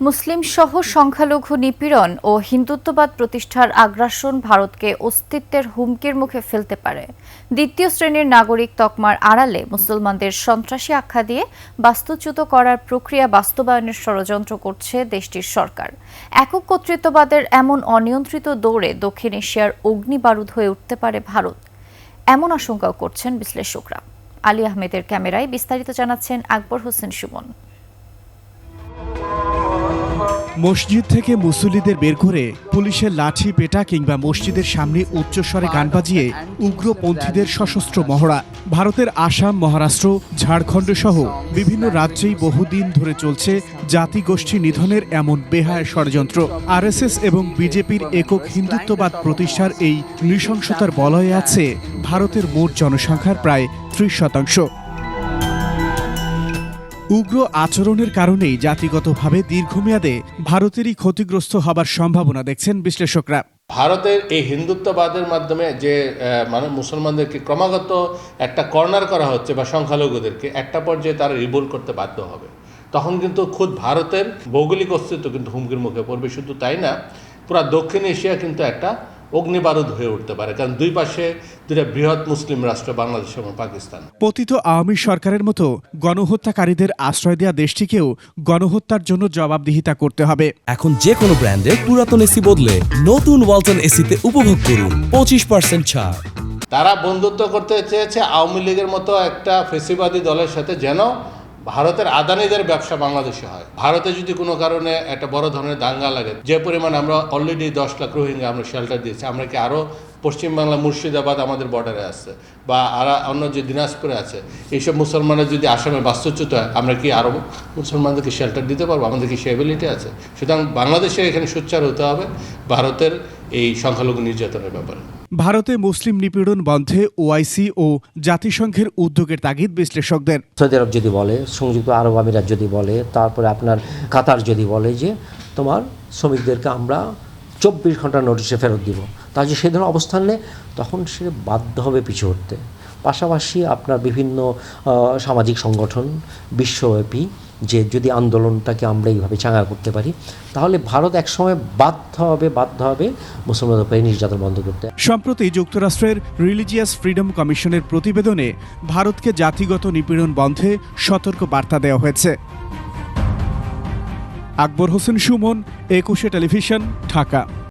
মুসলিম সহ সংখ্যালঘু নিপীড়ন ও হিন্দুত্ববাদ প্রতিষ্ঠার আগ্রাসন ভারতকে অস্তিত্বের হুমকির মুখে ফেলতে পারে। দ্বিতীয় শ্রেণির নাগরিক তকমার আড়ালে মুসলমানদের সন্ত্রাসী আখ্যা দিয়ে বাস্তুচ্যুত করার প্রক্রিয়া বাস্তবায়নের ষড়যন্ত্র করছে দেশটির সরকার। একক কর্তৃত্ববাদের এমন অনিয়ন্ত্রিত দৌড়ে দক্ষিণ এশিয়ার অগ্নিবারুদ হয়ে উঠতে পারে ভারত। এমন আশঙ্কাও করছেন বিশ্লেষকরা। আলী আহমেদের ক্যামেরায় বিস্তারিত জানাচ্ছেন আকবর হোসেন সুমন। মসজিদ থেকে মুসল্লিদের বের করে পুলিশের লাঠি, পেটা কিংবা মসজিদের সামনে উচ্চস্বরে গান বাজিয়ে উগ্রপন্থীদের সশস্ত্র মহড়া। ভারতের আসাম, মহারাষ্ট্র, ঝাড়খণ্ড সহ বিভিন্ন রাজ্যেই বহুদিন ধরে চলছে জাতিগোষ্ঠী নিধনের এমন বেহায় ষড়যন্ত্র। আরএসএস এবং বিজেপির একক হিন্দুত্ববাদ প্রতিষ্ঠার এই নৃশংসতার বলয়ে আছে ভারতের মোট জনসংখ্যার প্রায় ত্রিশ শতাংশ। উগ্র আচরণের কারণেই জাতিগতভাবে দীর্ঘমেয়াদে ভারতেরই ক্ষতিগ্রস্ত হবার সম্ভাবনা দেখছেন বিশ্লেষকরা। ভারতের এই হিন্দুত্ববাদের মাধ্যমে যে মানে মুসলমানদেরকে ক্রমাগত একটা কর্নার করা হচ্ছে বা সংখ্যালঘুদেরকে, একটা পর্যায়ে তারা রিবোল করতে বাধ্য হবে। তখন কিন্তু খুদ ভারতের ভৌগোলিক অস্তিত্ব কিন্তু হুমকির মুখে পড়বে। শুধু তাই না, পুরা দক্ষিণ এশিয়া কিন্তু একটা অগ্নিবারুদ হয়ে উঠতে পারে। কারণ দুই পাশে দুটা বৃহৎ মুসলিম রাষ্ট্র বাংলাদেশ এবং পাকিস্তান। পতিত আওয়ামী সরকারের মতো গণহত্যাকারীদের আশ্রয় দেওয়া দেশটিকেও গণহত্যার জন্য জবাবদিহিতা করতে হবে। এখন যে কোনো ব্র্যান্ডের পুরাতন এসি বদলে নতুন ওয়ালটন এসিতে উপভোগ করুন পঁচিশ পার্সেন্ট ছাড়। তারা বন্ধুত্ব করতে চেয়েছে আওয়ামী লীগের মতো একটা ফেসিবাদী দলের সাথে যেন ভারতের আদানিদের ব্যবসা বাংলাদেশে হয়। ভারতে যদি কোনো কারণে একটা বড় ধরনের দাঙ্গা লাগে, যে পরিমাণ আমরা অলরেডি দশ লাখ রোহিঙ্গা আমরা শেল্টার দিয়েছি, আমরা কি আরও পশ্চিমবাংলা, মুর্শিদাবাদ আমাদের বর্ডারে আছে, বা আর, অন্য যে দিনাজপুরে আছে, এইসব মুসলমানের যদি আসামে বাস্তুচ্যুত হয়, আমরা কি আরও মুসলমানদেরকে শেল্টার দিতে পারব? আমাদের কি সে এবিলিটি আছে? সুতরাং বাংলাদেশে এখানে সোচ্চার হতে হবে, ভারতের এই সংখ্যালঘু নির্যাতনের ব্যাপারে। ভারতে মুসলিম নিপীড়ন বন্ধে ওআইসি ও জাতিসংঘের উদ্যোগের তাগিদ বিশ্লেষকদের। সৌদি আরব যদি বলে, সংযুক্ত আরব আমিরাত যদি বলে, তারপরে আপনার কাতার যদি বলে যে, তোমার শ্রমিকদেরকে আমরা চব্বিশ ঘণ্টা নোটিশে ফেরত দিব। তার যে সে ধরনের অবস্থান নেয়, তখন সে বাধ্য হবে পিছু হটতে। পাশাপাশি আপনার বিভিন্ন সামাজিক সংগঠন, বিশ্বব্যাপী যে যদি আন্দোলনটাকে আমরা এইভাবে চাঙা করতে পারি, তাহলে ভারত একসময় বাধ্য হবে বাধ্য হবে মুসলমানদের উপরে নির্যাতন বন্ধ করতে। সম্প্রতি যুক্তরাষ্ট্রের রিলিজিয়াস ফ্রিডম কমিশনের প্রতিবেদনে ভারতকে জাতিগত নিপীড়ন বন্ধে সতর্ক বার্তা দেওয়া হয়েছে। আকবর হোসেন সুমন, একুশে টেলিভিশন, ঢাকা।